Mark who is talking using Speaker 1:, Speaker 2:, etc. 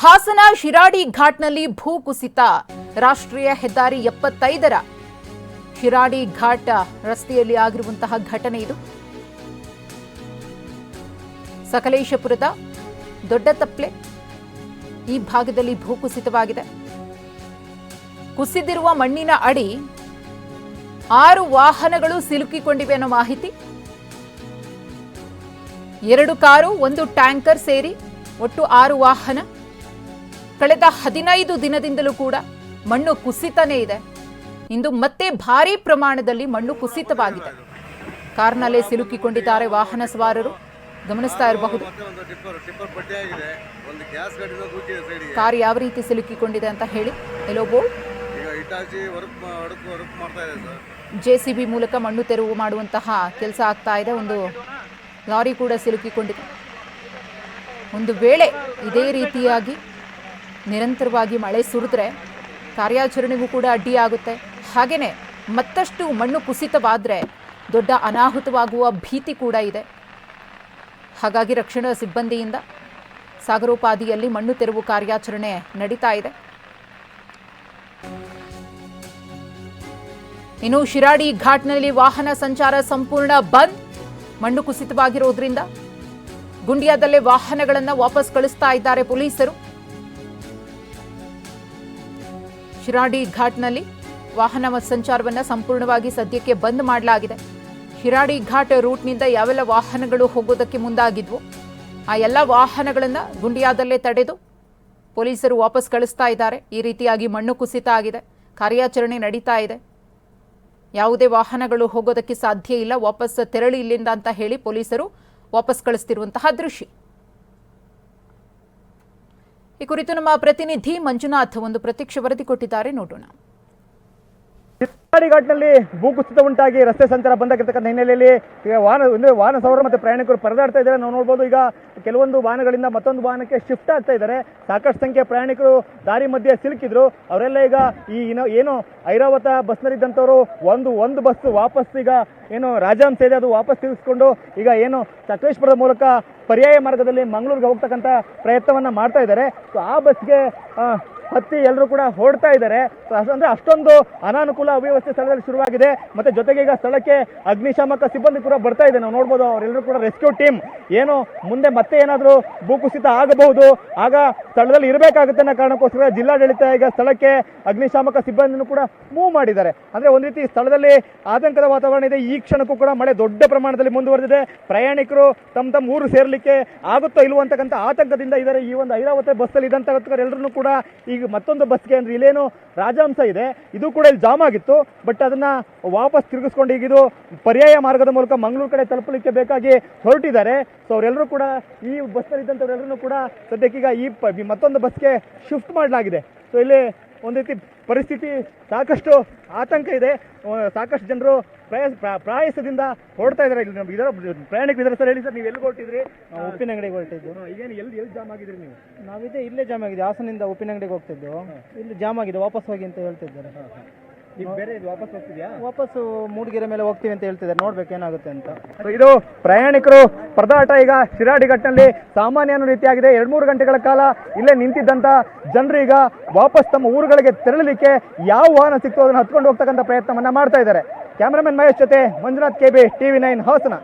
Speaker 1: ಹಾಸನ ಶಿರಾಡಿ ಘಾಟ್ನಲ್ಲಿ ಭೂಕುಸಿತ ರಾಷ್ಟ್ರೀಯ ಹೆದ್ದಾರಿ ಎಪ್ಪತ್ತೈದರ ಶಿರಾಡಿ ಘಾಟ್ ರಸ್ತೆಯಲ್ಲಿ ಆಗಿರುವಂತಹ ಘಟನೆ ಇದು. ಸಕಲೇಶಪುರದ ದೊಡ್ಡ ತಪ್ಲೆ ಈ ಭಾಗದಲ್ಲಿ ಭೂಕುಸಿತವಾಗಿದೆ ಕುಸಿದಿರುವ ಮಣ್ಣಿನ ಅಡಿ ಆರು ವಾಹನಗಳು ಸಿಲುಕಿಕೊಂಡಿವೆ ಅನ್ನೋ ಮಾಹಿತಿ. ಎರಡು ಕಾರು, ಒಂದು ಟ್ಯಾಂಕರ್ ಸೇರಿ ಒಟ್ಟು ಆರು ವಾಹನ ಕಳೆದ ಹದಿನೈದು ದಿನದಿಂದಲೂ ಕೂಡ ಮಣ್ಣು ಕುಸಿತನೇ ಇದೆ. ಇಂದು ಮತ್ತೆ ಭಾರೀ ಪ್ರಮಾಣದಲ್ಲಿ ಮಣ್ಣು ಕುಸಿತವಾಗಿದೆ. ಕಾರ್ನಲ್ಲೇ ಸಿಲುಕಿಕೊಂಡಿದ್ದಾರೆ ವಾಹನ ಸವಾರರು. ಗಮನಿಸ್ತಾ ಇರಬಹುದು. ಕಾರ್ ಯಾವ ರೀತಿ ಸಿಲುಕಿಕೊಂಡಿದೆ ಅಂತ ಹೇಳಿ. Yellow board J C B ಮೂಲಕ ಮಣ್ಣು ತೆರವು ಮಾಡುವಂತಹ ಕೆಲಸ ಆಗ್ತಾ ಇದೆ. ಒಂದು ಲಾರಿ ಕೂಡ ಸಿಲುಕಿಕೊಂಡಿದೆ. ಒಂದು ವೇಳೆ ಇದೇ ರೀತಿಯಾಗಿ ನಿರಂತರವಾಗಿ ಮಳೆ ಸುರಿದ್ರೆ ಕಾರ್ಯಾಚರಣೆಗೂ ಕೂಡ ಅಡ್ಡಿಯಾಗುತ್ತೆ ಹಾಗೆಯೇ ಮತ್ತಷ್ಟು ಮಣ್ಣು ಕುಸಿತವಾದರೆ ದೊಡ್ಡ ಅನಾಹುತವಾಗುವ ಭೀತಿ ಕೂಡ ಇದೆ. ಹಾಗಾಗಿ ರಕ್ಷಣಾ ಸಿಬ್ಬಂದಿಯಿಂದ ಸಾಗರೋಪಾದಿಯಲ್ಲಿ ಮಣ್ಣು ತೆರವು ಕಾರ್ಯಾಚರಣೆ ನಡೀತಾ ಇದೆ. ಇನ್ನು ಶಿರಾಡಿ ಘಾಟ್ನಲ್ಲಿ ವಾಹನ ಸಂಚಾರ ಸಂಪೂರ್ಣ ಬಂದ್. ಮಣ್ಣು ಕುಸಿತವಾಗಿರೋದ್ರಿಂದ ಗುಂಡಿಯಾದಲ್ಲೇ ವಾಹನಗಳನ್ನು ವಾಪಸ್ ಕಳಿಸ್ತಾ ಇದ್ದಾರೆ ಪೊಲೀಸರು. ಶಿರಾಡಿ ಘಾಟ್ನಲ್ಲಿ ವಾಹನ ಸಂಚಾರವನ್ನು ಸಂಪೂರ್ಣವಾಗಿ ಸದ್ಯಕ್ಕೆ ಬಂದ್ ಮಾಡಲಾಗಿದೆ. ಶಿರಾಡಿ ಘಾಟ್ ರೂಟ್ನಿಂದ ಯಾವೆಲ್ಲ ವಾಹನಗಳು ಹೋಗೋದಕ್ಕೆ ಮುಂದಾಗಿದ್ವು, ಆ ಎಲ್ಲ ವಾಹನಗಳನ್ನು ಗುಂಡಿಯಾದಲ್ಲೇ ತಡೆದು ಪೊಲೀಸರು ವಾಪಸ್ ಕಳಿಸ್ತಾ ಇದ್ದಾರೆ. ಈ ರೀತಿಯಾಗಿ ಮಣ್ಣು ಕುಸಿತ ಆಗಿದೆ, ಕಾರ್ಯಾಚರಣೆ ನಡೀತಾ ಇದೆ. ಯಾವುದೇ ವಾಹನಗಳು ಹೋಗೋದಕ್ಕೆ ಸಾಧ್ಯ ಇಲ್ಲ, ವಾಪಸ್ ತೆರಳಿ ಇಲ್ಲಿಂದ ಅಂತ ಹೇಳಿ ಪೊಲೀಸರು ವಾಪಸ್ ಕಳಿಸ್ತಿರುವಂತಹ ದೃಶ್ಯ. ಈ ಕುರಿತು ನಮ್ಮ ಪ್ರತಿನಿಧಿ ಮಂಜುನಾಥ್ ಒಂದು ಪ್ರತ್ಯಕ್ಷ ವರದಿ ಕೊಟ್ಟಿದ್ದಾರೆ. ನೋಡೋಣ.
Speaker 2: ಘಾಟ್ನಲ್ಲಿ ಭೂಕುಸಿತ ಉಂಟಾಗಿ ರಸ್ತೆ ಸಂಚಾರ ಬಂದಾಗಿರ್ತಕ್ಕಂಥ ಹಿನ್ನೆಲೆಯಲ್ಲಿ ಈಗ ವಾಹನ ವಾಹನ ಸವಾರರು ಮತ್ತು ಪ್ರಯಾಣಿಕರು ಪರದಾಡ್ತಾ ಇದ್ದಾರೆ. ನಾವು ನೋಡ್ಬೋದು ಈಗ ಕೆಲವೊಂದು ವಾಹನಗಳಿಂದ ಮತ್ತೊಂದು ವಾಹನಕ್ಕೆ ಶಿಫ್ಟ್ ಆಗ್ತಾ ಇದ್ದಾರೆ. ಸಾಕಷ್ಟು ಸಂಖ್ಯೆ ಪ್ರಯಾಣಿಕರು ದಾರಿ ಮಧ್ಯೆ ಸಿಲುಕಿದ್ರು. ಅವರೆಲ್ಲ ಈಗ ಈ ಏನು ಐರಾವತ ಬಸ್ನಲ್ಲಿದ್ದಂಥವರು ಒಂದು ಒಂದು ಬಸ್ ವಾಪಸ್ ಈಗ ಏನು ರಾಜಹಂಸ ಇದೆ ಅದು ವಾಪಸ್ ತಿರುಗಿಸ್ಕೊಂಡು ಈಗ ಏನು ಸಕಲೇಶ್ಪುರದ ಮೂಲಕ ಪರ್ಯಾಯ ಮಾರ್ಗದಲ್ಲಿ ಮಂಗಳೂರಿಗೆ ಹೋಗ್ತಕ್ಕಂಥ ಪ್ರಯತ್ನವನ್ನ ಮಾಡ್ತಾ ಇದ್ದಾರೆ. ಸೊ ಆ ಬಸ್ಗೆ ಹತ್ತಿ ಎಲ್ಲರೂ ಕೂಡ ಹೊರಡ್ತಾ ಇದ್ದಾರೆ. ಅಂದ್ರೆ ಅಷ್ಟೊಂದು ಅನಾನುಕೂಲ ಅವ್ಯವಸ್ಥೆ ಸ್ಥಳದಲ್ಲಿ ಶುರುವಾಗಿದೆ. ಮತ್ತೆ ಜೊತೆಗೆ ಈಗ ಸ್ಥಳಕ್ಕೆ ಅಗ್ನಿಶಾಮಕ ಸಿಬ್ಬಂದಿ ಕೂಡ ಬರ್ತಾ ಇದೆ. ನಾವು ನೋಡ್ಬೋದು ಅವರೆಲ್ಲರೂ ಕೂಡ ರೆಸ್ಕ್ಯೂ ಟೀಮ್ ಏನು, ಮುಂದೆ ಮತ್ತೆ ಏನಾದರೂ ಭೂಕುಸಿತ ಆಗಬಹುದು. ಆಗ ಸ್ಥಳದಲ್ಲಿ ಇರಬೇಕಾಗುತ್ತೆ ಅನ್ನೋ ಕಾರಣಕ್ಕೋಸ್ಕರ ಜಿಲ್ಲಾಡಳಿತ ಈಗ ಸ್ಥಳಕ್ಕೆ ಅಗ್ನಿಶಾಮಕ ಸಿಬ್ಬಂದಿಯನ್ನು ಕೂಡ ಮೂವ್ ಮಾಡಿದ್ದಾರೆ. ಅಂದ್ರೆ ಒಂದು ರೀತಿ ಸ್ಥಳದಲ್ಲಿ ಆತಂಕದ ವಾತಾವರಣ ಇದೆ. ಈ ಕ್ಷಣಕ್ಕೂ ಕೂಡ ಮಳೆ ದೊಡ್ಡ ಪ್ರಮಾಣದಲ್ಲಿ ಮುಂದುವರೆದಿದೆ. ಪ್ರಯಾಣಿಕರು ತಮ್ಮ ತಮ್ಮ ಊರು ಸೇರ್ಲಿಕ್ಕೆ ಆಗುತ್ತೋ ಇಲ್ವೋ ಅಂತಕ್ಕಂಥ ಆತಂಕದಿಂದ ಇದ್ದಾರೆ. ಈ ಒಂದು ಐರಾವತ ಬಸ್ಸಲ್ಲಿ ಇದ್ದಂಥ ಎಲ್ಲರೂ ಕೂಡ ಈಗ ಮತ್ತೊಂದು ಬಸ್ಗೆ ಅಂದ್ರೆ ಇಲ್ಲೇನು ರಾಜಹಂಸ ಇದೆ. ಇದು ಕೂಡ ಇಲ್ಲಿ ಜಾಮ್ ಆಗಿತ್ತು. ಬಟ್ ಅದನ್ನ ವಾಪಸ್ ತಿರುಗಿಸ್ಕೊಂಡು ಈಗ ಇದು ಪರ್ಯಾಯ ಮಾರ್ಗದ ಮೂಲಕ ಮಂಗಳೂರು ಕಡೆ ತಲುಪಲಿಕ್ಕೆ ಬೇಕಾಗಿ ಹೊರಟಿದ್ದಾರೆ. ಸೊ ಅವರೆಲ್ಲರೂ ಕೂಡ ಈ ಬಸ್ನಲ್ಲಿ ಇದ್ದಂಥವರೆಲ್ಲರೂ ಕೂಡ ಸದ್ಯಕ್ಕೀಗ ಈ ಮತ್ತೊಂದು ಬಸ್ಗೆ ಶಿಫ್ಟ್ ಮಾಡಲಾಗಿದೆ. ಸೊ ಇಲ್ಲಿ ಒಂದು ರೀತಿ ಪರಿಸ್ಥಿತಿ ಸಾಕಷ್ಟು ಆತಂಕ ಇದೆ. ಸಾಕಷ್ಟು ಜನರು ಪ್ರಯಾಸ ಪ್ರಾ- ಪ್ರಾಯಸದಿಂದ ಹೊರಡ್ತಾ ಇದ್ದಾರೆ. ಇಲ್ಲಿ ನಮ್ಮ ಇದರ ಪ್ರಯಾಣಿಕರು ಇದರ ಸರ್ ಹೇಳಿ ಸರ್ ನೀವು ಎಲ್ಲಿ ಹೊರಟಿದ್ರಿ?
Speaker 3: ಉಪ್ಪಿನ ಅಂಗಡಿಗೆ ಹೊರಟಿದ್ದು.
Speaker 2: ಈಗೇನು ಎಲ್ಲಿ ಎಲ್ಲಿ ಜಾಮ್ ಆಗಿದ್ರಿ ನೀವು?
Speaker 3: ನಾವಿದೆ ಇಲ್ಲೇ ಜಾಮ್ ಆಗಿದೆ ಹಾಸನಿಂದ ಉಪ್ಪಿನಂಗಡಿಗೆ ಹೋಗ್ತಿದ್ದು ಇಲ್ಲಿ ಜಾಮ್ ಆಗಿದೆ ವಾಪಸ್ ಹೋಗಿ ಅಂತ ಹೇಳ್ತಿದ್ದಾರೆ.
Speaker 2: ಈಗ ಬೇರೆ ಇದು ವಾಪಸ್ ಹೋಗ್ತಿದ್ಯಾ?
Speaker 3: ವಾಪಸ್ಸು ಮೂಡಿಗೆರೆ ಮೇಲೆ ಹೋಗ್ತೀವಿ ಅಂತ ಹೇಳ್ತಿದ್ದಾರೆ. ನೋಡ್ಬೇಕು ಏನಾಗುತ್ತೆ ಅಂತ.
Speaker 2: ಇದು ಪ್ರಯಾಣಿಕರು ಪರದಾಟ ಈಗ ಶಿರಾಡಿ ಘಟ್ಟನಲ್ಲಿ ಸಾಮಾನ್ಯ ರೀತಿಯಾಗಿದೆ. ಎರಡ್ ಮೂರು ಗಂಟೆಗಳ ಕಾಲ ಇಲ್ಲೇ ನಿಂತಿದ್ದಂತ ಜನರು ಈಗ ವಾಪಸ್ ತಮ್ಮ ಊರುಗಳಿಗೆ ತೆರಳಲಿಕ್ಕೆ ಯಾವ ವಾಹನ ಸಿಕ್ತೋ ಅದನ್ನು ಹತ್ಕೊಂಡು ಹೋಗ್ತಕ್ಕಂಥ ಪ್ರಯತ್ನವನ್ನ ಮಾಡ್ತಾ ಇದ್ದಾರೆ. ಕ್ಯಾಮರಾಮನ್ ಮಹೇಶ್ ಜೊತೆ Manjunath K B TV nine Hassan.